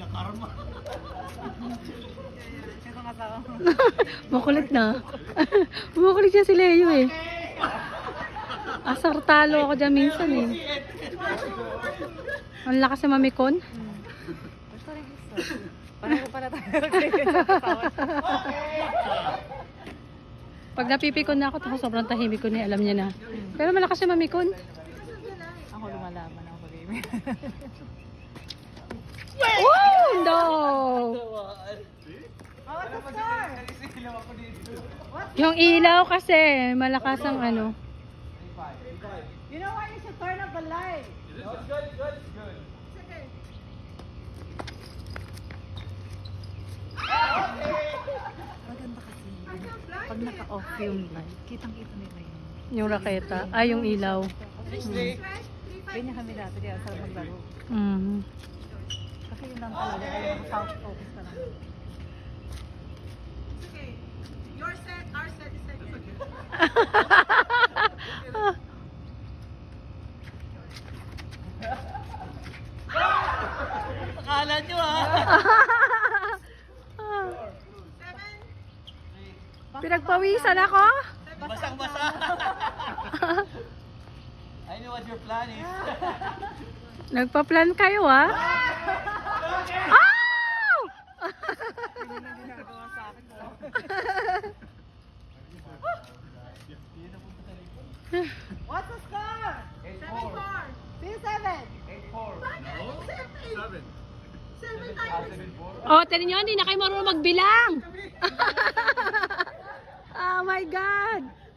Nakarma. Makulit na. Makulit yan si Leo eh. Asar talo ako dyan minsan eh. Ang lakas sa mamikon. Gusto rin gusto. Pareho pala tayo. Pag napipikon na ako, tapos sobrang tahimik ko na, alam niya na. Pero malakas siya mamikon. Ako lumalaban ako baby. Oh, no! Yung ilaw kasi, malakas ang ano. You know why you should turn up the light? Maganda Pag naka-off yung light, kitang-kita nila yun. Yung raketa. Ay, yung ilaw. Ganyan kami dati, kaya sarap maglaro. Mm. Kasi yun lang talaga, ay naka-south focus ka lang. Your set, our set is second. Akala nyo ah. Pinagpawisan ako? Basang basa. I know what your plan is. Nagpa-plan kayo ah? Oh. What's the score? seven, four. Still seven. Seven. Seven times. Oh, tinan nyo, hindi na kayo marunong magbilang. Oh my God.